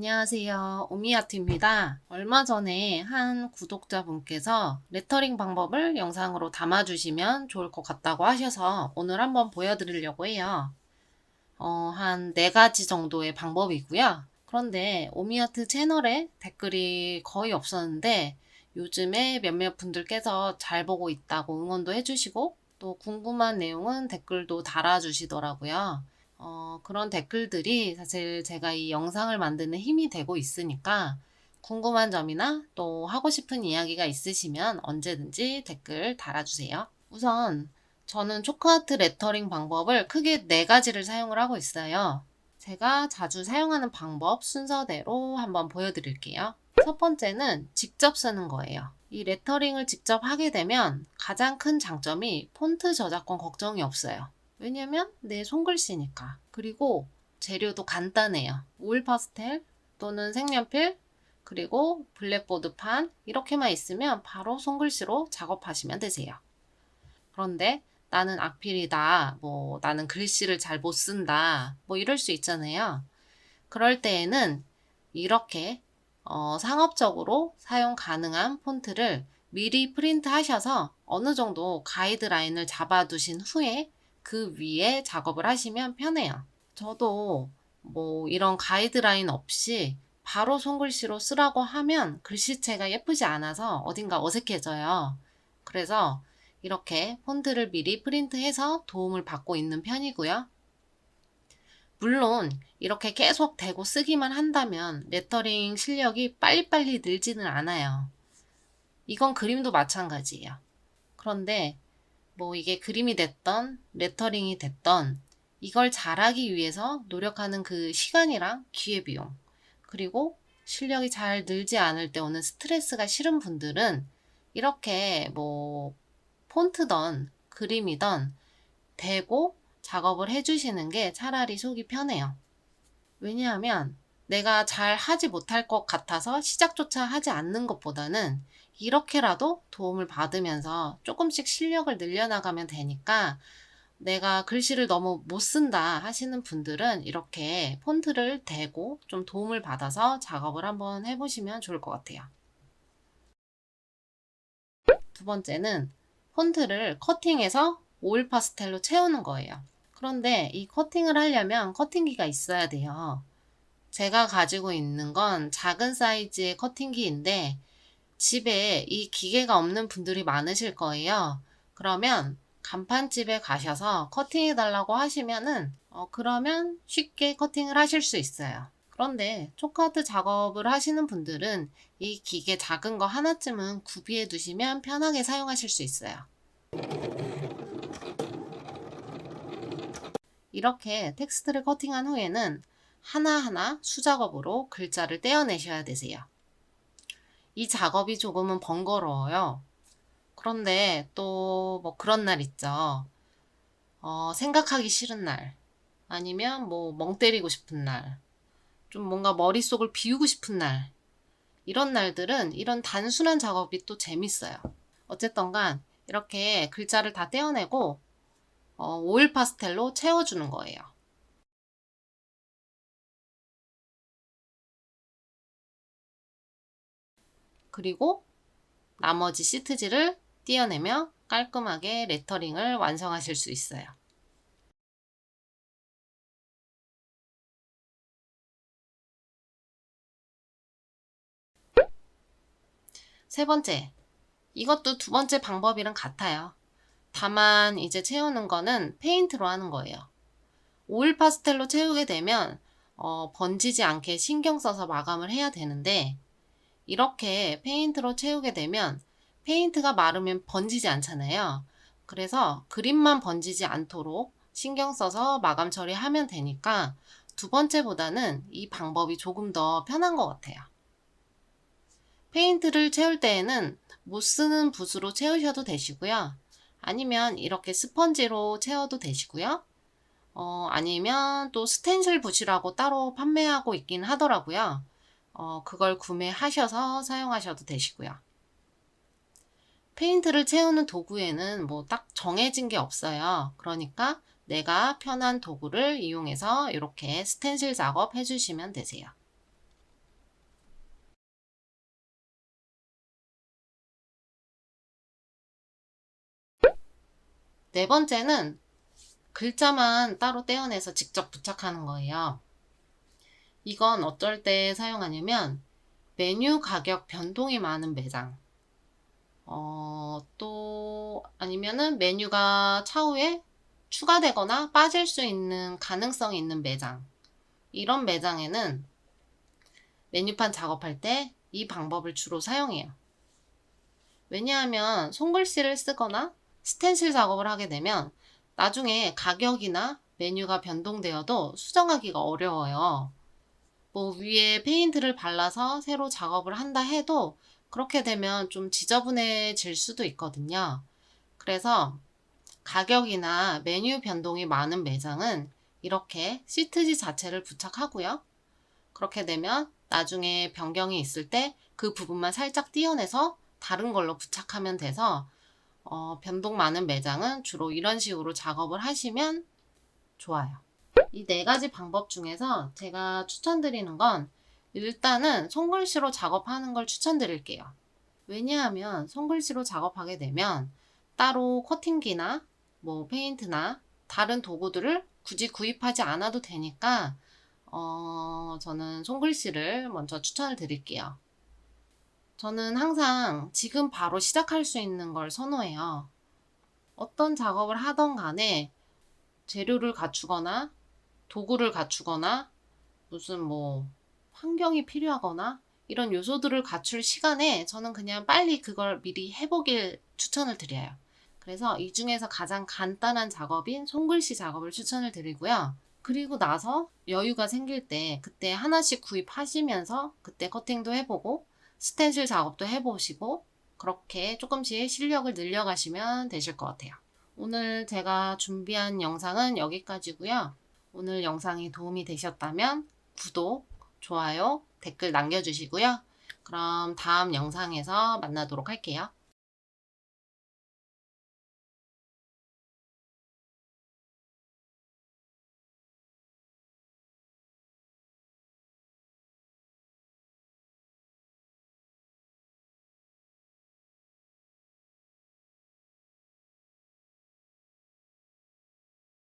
안녕하세요. 오미아트입니다. 얼마 전에 한 구독자분께서 레터링 방법을 영상으로 담아주시면 좋을 것 같다고 하셔서 오늘 한번 보여드리려고 해요. 어, 한네 가지 정도의 방법이고요. 그런데 오미아트 채널에 댓글이 거의 없었는데 요즘에 몇몇 분들께서 잘 보고 있다고 응원도 해주시고 또 궁금한 내용은 댓글도 달아주시더라고요. 어, 그런 댓글들이 사실 제가 이 영상을 만드는 힘이 되고 있으니까 궁금한 점이나 또 하고 싶은 이야기가 있으시면 언제든지 댓글 달아주세요. 우선 저는 초크아트 레터링 방법을 크게 네 가지를 사용을 하고 있어요. 제가 자주 사용하는 방법 순서대로 한번 보여드릴게요. 첫 번째는 직접 쓰는 거예요. 이 레터링을 직접 하게 되면 가장 큰 장점이 폰트 저작권 걱정이 없어요. 왜냐면 내 손글씨니까. 그리고 재료도 간단해요. 오일 파스텔 또는 색연필 그리고 블랙보드판 이렇게만 있으면 바로 손글씨로 작업하시면 되세요. 그런데 나는 악필이다. 뭐 나는 글씨를 잘 못 쓴다. 뭐 이럴 수 있잖아요. 그럴 때에는 이렇게 어, 상업적으로 사용 가능한 폰트를 미리 프린트 하셔서 어느 정도 가이드라인을 잡아두신 후에 그 위에 작업을 하시면 편해요. 저도 뭐 이런 가이드라인 없이 바로 손글씨로 쓰라고 하면 글씨체가 예쁘지 않아서 어딘가 어색해져요. 그래서 이렇게 폰트를 미리 프린트해서 도움을 받고 있는 편이고요. 물론 이렇게 계속 대고 쓰기만 한다면 레터링 실력이 빨리빨리 늘지는 않아요. 이건 그림도 마찬가지예요. 그런데 뭐 이게 그림이 됐던 레터링이 됐던 이걸 잘하기 위해서 노력하는 그 시간이랑 기회비용 그리고 실력이 잘 늘지 않을 때 오는 스트레스가 싫은 분들은 이렇게 뭐 폰트던 그림이던 대고 작업을 해주시는 게 차라리 속이 편해요. 왜냐하면 내가 잘 하지 못할 것 같아서 시작조차 하지 않는 것보다는 이렇게라도 도움을 받으면서 조금씩 실력을 늘려나가면 되니까 내가 글씨를 너무 못 쓴다 하시는 분들은 이렇게 폰트를 대고 좀 도움을 받아서 작업을 한번 해보시면 좋을 것 같아요. 두 번째는 폰트를 커팅해서 오일 파스텔로 채우는 거예요. 그런데 이 커팅을 하려면 커팅기가 있어야 돼요. 제가 가지고 있는 건 작은 사이즈의 커팅기인데 집에 이 기계가 없는 분들이 많으실 거예요. 그러면 간판집에 가셔서 커팅해 달라고 하시면은 어, 그러면 쉽게 커팅을 하실 수 있어요. 그런데 초카트 작업을 하시는 분들은 이 기계 작은 거 하나쯤은 구비해 두시면 편하게 사용하실 수 있어요. 이렇게 텍스트를 커팅한 후에는 하나하나 수작업으로 글자를 떼어내셔야 되세요. 이 작업이 조금은 번거로워요. 그런데 또 뭐 그런 날 있죠. 어, 생각하기 싫은 날. 아니면 뭐 멍 때리고 싶은 날. 좀 뭔가 머릿속을 비우고 싶은 날. 이런 날들은 이런 단순한 작업이 또 재밌어요. 어쨌든 간 이렇게 글자를 다 떼어내고 어, 오일 파스텔로 채워주는 거예요. 그리고 나머지 시트지를 띄어내며 깔끔하게 레터링을 완성하실 수 있어요. 세 번째, 이것도 두 번째 방법이랑 같아요. 다만 이제 채우는 거는 페인트로 하는 거예요. 오일 파스텔로 채우게 되면 어, 번지지 않게 신경 써서 마감을 해야 되는데 이렇게 페인트로 채우게 되면 페인트가 마르면 번지지 않잖아요. 그래서 그림만 번지지 않도록 신경 써서 마감 처리하면 되니까 두 번째보다는 이 방법이 조금 더 편한 것 같아요. 페인트를 채울 때에는 못 쓰는 붓으로 채우셔도 되시고요. 아니면 이렇게 스펀지로 채워도 되시고요. 어, 아니면 또 스텐실 붓이라고 따로 판매하고 있긴 하더라고요. 어, 그걸 구매하셔서 사용하셔도 되시고요. 페인트를 채우는 도구에는 뭐 딱 정해진 게 없어요. 그러니까 내가 편한 도구를 이용해서 이렇게 스텐실 작업 해주시면 되세요. 네 번째는 글자만 따로 떼어내서 직접 부착하는 거예요. 이건 어쩔 때 사용하냐면 메뉴 가격 변동이 많은 매장. 어, 또 아니면은 메뉴가 차후에 추가되거나 빠질 수 있는 가능성이 있는 매장. 이런 매장에는 메뉴판 작업할 때 이 방법을 주로 사용해요. 왜냐하면 손글씨를 쓰거나 스텐실 작업을 하게 되면 나중에 가격이나 메뉴가 변동되어도 수정하기가 어려워요. 뭐 위에 페인트를 발라서 새로 작업을 한다 해도 그렇게 되면 좀 지저분해질 수도 있거든요. 그래서 가격이나 메뉴 변동이 많은 매장은 이렇게 시트지 자체를 부착하고요. 그렇게 되면 나중에 변경이 있을 때 그 부분만 살짝 띄어내서 다른 걸로 부착하면 돼서 어, 변동 많은 매장은 주로 이런 식으로 작업을 하시면 좋아요. 이 네 가지 방법 중에서 제가 추천드리는 건 일단은 손글씨로 작업하는 걸 추천드릴게요. 왜냐하면 손글씨로 작업하게 되면 따로 코팅기나 뭐 페인트나 다른 도구들을 굳이 구입하지 않아도 되니까 어, 저는 손글씨를 먼저 추천을 드릴게요. 저는 항상 지금 바로 시작할 수 있는 걸 선호해요. 어떤 작업을 하던 간에 재료를 갖추거나 도구를 갖추거나 무슨 뭐 환경이 필요하거나 이런 요소들을 갖출 시간에 저는 그냥 빨리 그걸 미리 해보길 추천을 드려요. 그래서 이 중에서 가장 간단한 작업인 손글씨 작업을 추천을 드리고요. 그리고 나서 여유가 생길 때 그때 하나씩 구입하시면서 그때 커팅도 해보고 스텐실 작업도 해보시고 그렇게 조금씩 실력을 늘려가시면 되실 것 같아요. 오늘 제가 준비한 영상은 여기까지고요. 오늘 영상이 도움이 되셨다면 구독, 좋아요, 댓글 남겨주시고요. 그럼 다음 영상에서 만나도록 할게요.